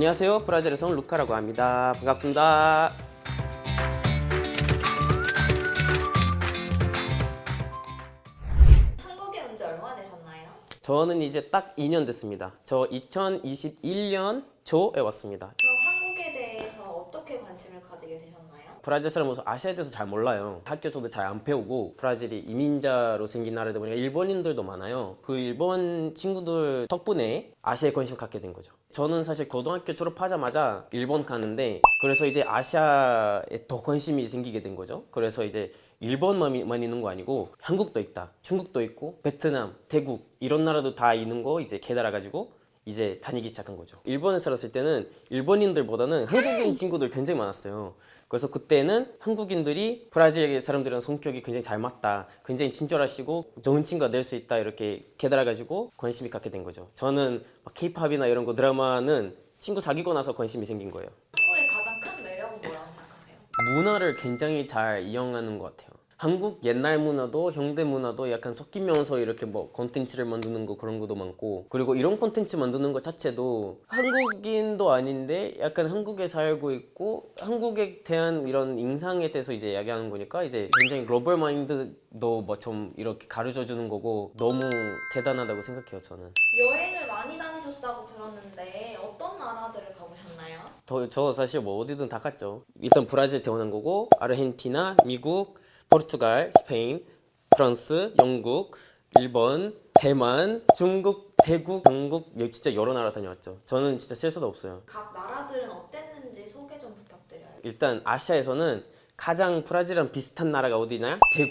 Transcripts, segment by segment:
안녕하세요. 브라질에서 온 루카라고 합니다. 반갑습니다. 한국에 온 지 얼마 되셨나요? 저는 이제 딱 2년 됐습니다. 저 2021년 초에 왔습니다. 그럼 한국에 대해서 어떻게 관심을? 브라질 사람으로서 아시아에 대해서 잘 몰라요. 학교에서도 잘 안 배우고 브라질이 이민자로 생긴 나라다 보니까 일본인들도 많아요. 그 일본 친구들 덕분에 아시아에 관심 갖게 된 거죠. 저는 사실 고등학교 졸업하자마자 일본 가는데 그래서 이제 아시아에 더 관심이 생기게 된 거죠. 그래서 이제 일본만 있는 거 아니고 한국도 있다, 중국도 있고 베트남, 태국 이런 나라도 다 있는 거 이제 깨달아 가지고 이제 다니기 시작한 거죠. 일본에 살았을 때는 일본인들보다는 한국인 친구들 굉장히 많았어요. 그래서 그때는 한국인들이 브라질 사람들이랑 성격이 굉장히 잘 맞다. 굉장히 친절하시고 좋은 친구가 될 수 있다. 이렇게 깨달아가지고 관심이 갖게 된 거죠. 저는 막 케이팝이나 이런 거 드라마는 친구 사귀고 나서 관심이 생긴 거예요. 한국의 가장 큰 매력은 뭐라고 생각하세요? 문화를 굉장히 잘 이용하는 것 같아요. 한국 옛날 문화도 현대 문화도 약간 섞이면서 이렇게 뭐 콘텐츠를 만드는 거 그런 것도 많고 그리고 이런 콘텐츠 만드는 것 자체도 한국인도 아닌데 약간 한국에 살고 있고 한국에 대한 이런 인상에 대해서 이제 이야기하는 거니까 이제 굉장히 글로벌 마인드도 뭐 좀 이렇게 가르쳐 주는 거고 너무 대단하다고 생각해요 저는. 여행을 많이 다니셨다고 들었는데 어떤 나라들을 가보셨나요? 저, 저 사실 뭐 어디든 다 갔죠. 일단 브라질 태어난 거고 아르헨티나, 미국, 포르투갈, 스페인, 프랑스, 영국, 일본, 대만, 중국, 태국, 여기 진짜 여러 나라 다녀왔죠. 저는 진짜 셀 수도 없어요. 각 나라들은 어땠는지 소개 좀 부탁드려요. 일단 아시아에서는 가장 브라질이랑 비슷한 나라가 어디냐? 대국.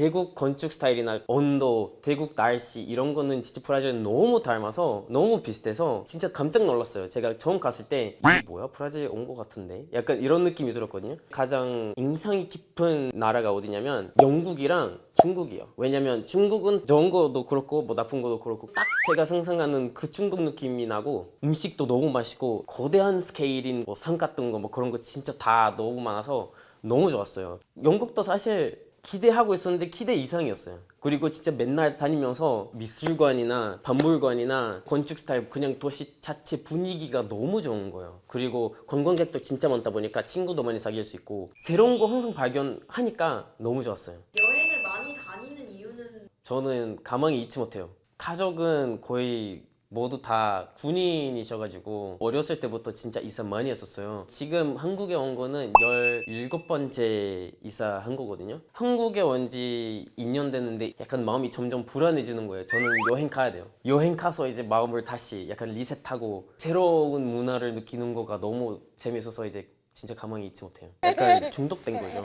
대국 건축 스타일이나 온도, 대국 날씨 이런 거는 진짜 브라질은 너무 닮아서 너무 비슷해서 진짜 깜짝 놀랐어요. 제가 처음 갔을 때 뭐야? 브라질 온거 같은데? 약간 이런 느낌이 들었거든요. 가장 인상이 깊은 나라가 어디냐면 영국이랑 중국이요. 왜냐면 중국은 좋은 거도 그렇고 뭐 나쁜 거도 그렇고 딱 제가 상상하는 그 중국 느낌이 나고 음식도 너무 맛있고 거대한 스케일인 뭐 산 같은 거 뭐 그런 거 진짜 다 너무 많아서 너무 좋았어요. 영국도 사실 기대하고 있었는데 기대 이상이었어요. 그리고 진짜 맨날 다니면서 미술관이나 박물관이나 건축 스타일 그냥 도시 자체 분위기가 너무 좋은 거예요. 그리고 관광객도 진짜 많다 보니까 친구도 많이 사귈 수 있고 새로운 거 항상 발견하니까 너무 좋았어요. 여행을 많이 다니는 이유는 저는 가망이 잊지 못해요. 가족은 거의 모두 다 군인이셔가지고 어렸을 때부터 진짜 이사 많이 했었어요. 지금 한국에 온 거는 17번째 이사 한 거거든요. 한국에 온 지 2년 됐는데 약간 마음이 점점 불안해지는 거예요. 저는 여행 가야 돼요. 여행 가서 이제 마음을 다시 약간 리셋하고 새로운 문화를 느끼는 거가 너무 재밌어서 이제 진짜 가망이 잊지 못해요. 약간 중독된 거죠.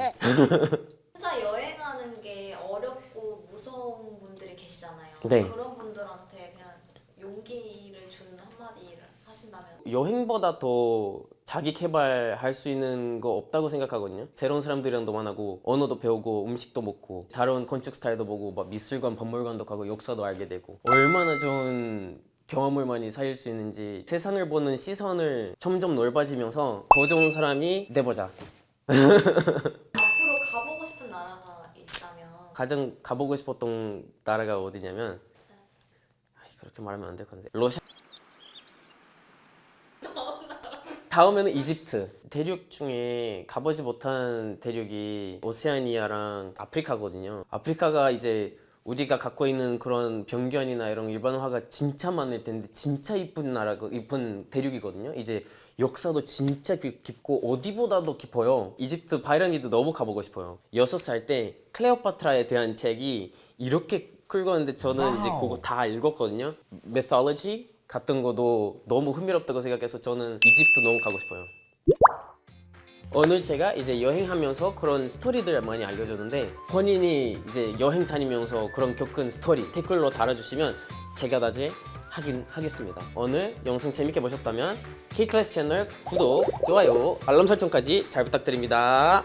혼자 여행하는 게 어렵고 무서운 분들이 계시잖아요. 네. 그런 분들한테 그냥 용기를 주는 한마디를 하신다면 여행보다 더 자기 개발할 수 있는 거 없다고 생각하거든요. 새로운 사람들이랑도 만나고 언어도 배우고 음식도 먹고 다른 건축 스타일도 보고 막 미술관, 박물관도 가고 역사도 알게 되고 얼마나 좋은 경험을 많이 쌓일 수 있는지 세상을 보는 시선을 점점 넓어지면서 더 좋은 사람이 돼보자. 앞으로 가보고 싶은 나라가 있다면 가장 가보고 싶었던 나라가 어디냐면 아이, 그렇게 말하면 안 될 건데 러시아 다음에는 이집트. 대륙 중에 가보지 못한 대륙이 오세아니아랑 아프리카거든요. 아프리카가 이제 우리가 갖고 있는 그런 병견이나 이런 일반화가 진짜 많을 텐데 진짜 이쁜 나라고 이쁜 대륙이거든요. 이제 역사도 진짜 깊- 깊고 어디보다도 깊어요. 이집트 바이러니드 너무 가보고 싶어요. 여섯 살 때 클레오파트라에 대한 책이 이렇게 긁었는데 저는 이제 그거 다 읽었거든요. 메 같은 거도 너무 흥미롭다고 생각해서 저는 이집트 너무 가고 싶어요 오늘 제가 이제 여행하면서 그런 스토리들 많이 알려줬는데 본인이 이제 여행 다니면서 그런 겪은 스토리 댓글로 달아주시면 제가 나중에 하긴 하겠습니다. 오늘 영상 재밌게 보셨다면 K클래스 채널 구독, 좋아요, 알람 설정까지 잘 부탁드립니다.